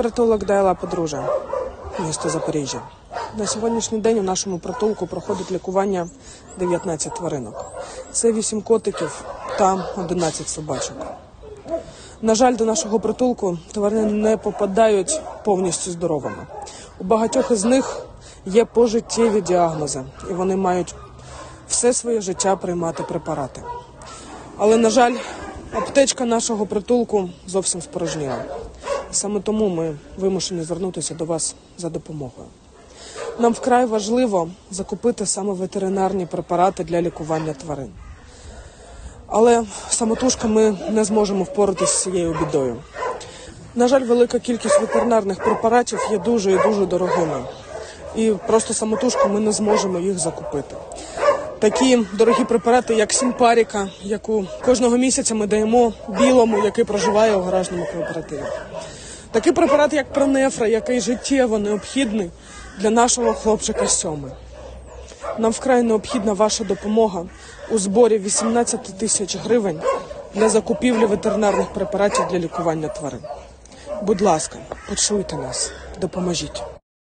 Притулок Дайла Подружжя, місто Запоріжжя. На сьогоднішній день у нашому притулку проходить лікування 19 тваринок. Це 8 котиків та 11 собачок. На жаль, до нашого притулку тварини не попадають повністю здоровими. У багатьох із них є пожиттєві діагнози, і вони мають все своє життя приймати препарати. Але, на жаль, аптечка нашого притулку зовсім спорожніла. Саме тому ми вимушені звернутися до вас за допомогою. Нам вкрай важливо закупити саме ветеринарні препарати для лікування тварин. Але самотужки ми не зможемо впоратися з цією бідою. На жаль, велика кількість ветеринарних препаратів є дуже і дуже дорогими. І просто самотужки ми не зможемо їх закупити. Такі дорогі препарати, як Сімпаріка, яку кожного місяця ми даємо білому, який проживає у гаражному кооперативі. Такий препарат, як Пронефра, який життєво необхідний для нашого хлопчика Сьоми. Нам вкрай необхідна ваша допомога у зборі 18 тисяч гривень для закупівлі ветеринарних препаратів для лікування тварин. Будь ласка, почуйте нас, допоможіть.